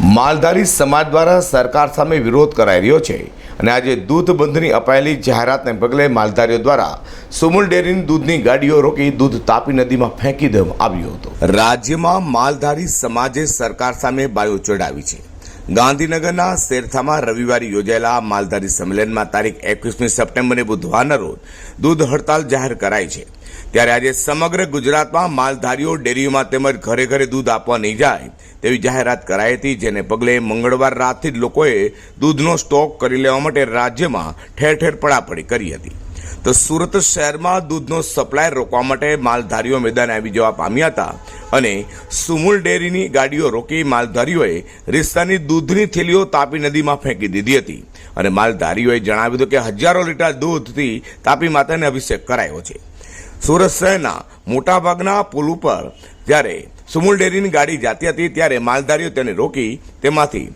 માલધારી સમાજ દ્વારા સરકાર સામે વિરોધ કરાઈ રહ્યો છે અને આજે દૂધ બંધની અપાયેલી જાહેરાતને પગલે માલધારીઓ દ્વારા સુમુલ ડેરીની દૂધની ગાડીઓ રોકી દૂધ તાપી નદીમાં ફેંકી દેવામાં આવ્યું હતું. રાજ્યમાં માલધારી સમાજે સરકાર સામે બાયો ચડાવી છે. ગાંધીનગરના શેરથામાં રવિવારે યોજાયેલા માલધારી સંમેલનમાં તારીખ એકવીસમી સપ્ટેમ્બરને બુધવારના રોજ દૂધ હડતાલ જાહેર કરાઈ છે. ત્યારે આજે સમગ્ર ગુજરાતમાં માલધારીઓ ડેરીઓમાં તેમજ ઘરે ઘરે દૂધ આપવા નહીં જાય તેવી જાહેરાત કરાઈ હતી, જેને પગલે મંગળવાર રાતથી જ લોકોએ દૂધનો સ્ટોક કરી લેવા માટે રાજ્યમાં ઠેર ઠેર પડાપડી કરી હતી. તો સુરત શહેરમાં દૂધનો સપ્લાય રોકવા માટે માલધારીઓ મેદાને આવી જવા પામ્યા હતા. અને સુમુલ ડેરીની ગાડીઓ રોકી માલધારીઓએ રિસ્તાની દૂધની થેલીઓ તાપી નદીમાં ફેંકી દીધી હતી. અને માલધારીઓએ જણાવ્યું હતું કે હજારો લીટર દૂધથી તાપી માતાને અભિષેક કરાયો છે. સુરત શહેરના મોટાભાગના પુલ ઉપર જ્યારે સુમુલ ડેરીની ગાડી જાતી હતી ત્યારે માલધારીઓ તેને રોકી તેમાંથી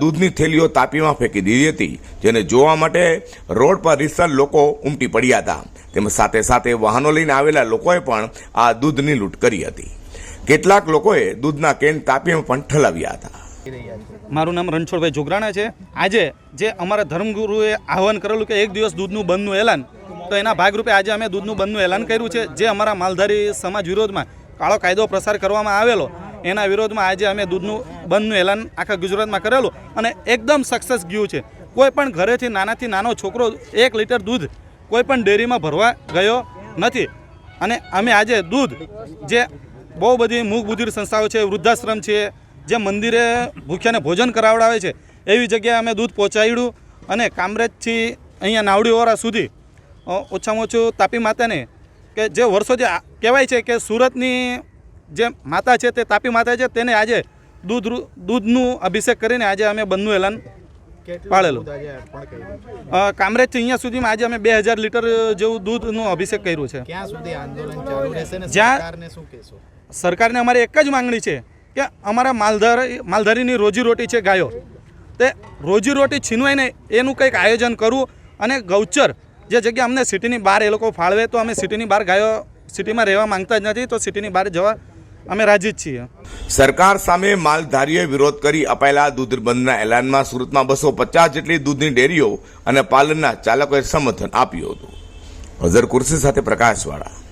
દૂધની થેલીઓ તાપીમાં ફેંકી દીધી હતી, જેને જોવા માટે રોડ પર રીતસર લોકો ઉમટી પડ્યા હતા. તેમજ સાથે સાથે વાહનો લઈને આવેલા લોકોએ પણ આ દૂધની લૂંટ કરી હતી. કેટલાક લોકોએ દૂધના કેન તાપીમાં પણ ઠલાવ્યા હતા. મારું નામ રણછોડભાઈ જોગરાણા છે. આજે જે અમારા ધર્મગુરુએ આહવાન કરેલું કે એક દિવસ દૂધનું બંધનું એલાન, તો એના ભાગરૂપે આજે અમે દૂધનું બંધનું એલાન કર્યું છે. જે અમારા માલધારી સમાજ વિરોધમાં કાળો કાયદો પ્રસાર કરવામાં આવેલો, એના વિરોધમાં આજે અમે દૂધનું બંધનું એલાન આખા ગુજરાતમાં કરેલું અને એકદમ સક્સેસ ગયું છે. કોઈ પણ ઘરેથી નાનાથી નાનો છોકરો એક લીટર દૂધ કોઈ પણ ડેરીમાં ભરવા ગયો નથી. અને અમે આજે દૂધ જે બહુ બધી મૂક બુધિર સંસ્થાઓ છે, વૃદ્ધાશ્રમ છે, જે મંદિરે ભૂખ્યાને ભોજન કરાવડાવે છે, એવી જગ્યાએ અમે દૂધ પહોંચાડ્યું અને કામરેજથી અહીંયા નાવડીઓરા સુધી ઓછામાં ઓછું તાપી માતાને, કે જે વર્ષોથી કહેવાય છે કે સુરતની જે માતા છે તે તાપી માતા છે, તેને આજે દૂધ દૂધનું અભિષેક કરીને આજે અમે બંધનું એલાન પાળેલું કામરેજ કામરેજથી અહીંયા સુધીમાં આજે અમે બે હજાર લીટર જેવું દૂધનું અભિષેક કર્યું છે. ક્યાં સુધી આંદોલન ચાલુ રહેશે ને જ્યાં- સરકારને શું કહેશો? સરકારને અમારી એક જ માંગણી છે કે અમારા માલધાર માલધારીની રોજીરોટી છે ગાયો. તે રોજીરોટી છીનવાય ને એનું કંઈક આયોજન કરવું અને ગૌચર જે જગ્યા અમને સિટીની બહાર એ લોકો ફાળવે તો અમે સિટીની બહાર ગાયો સિટીમાં રહેવા માંગતા જ નથી તો સિટીની બહાર જવા અમે રાજી જ છીએ. સરકાર સામે માલધારીઓએ વિરોધ કરી અપાયેલા દૂધ બંધના એલાનમાં સુરતમાં બસો પચાસ જેટલી દૂધની ડેરીઓ અને પાલનના ચાલકોએ સમર્થન આપ્યું હતું. અઝર કુર્સી સાથે પ્રકાશવાળા.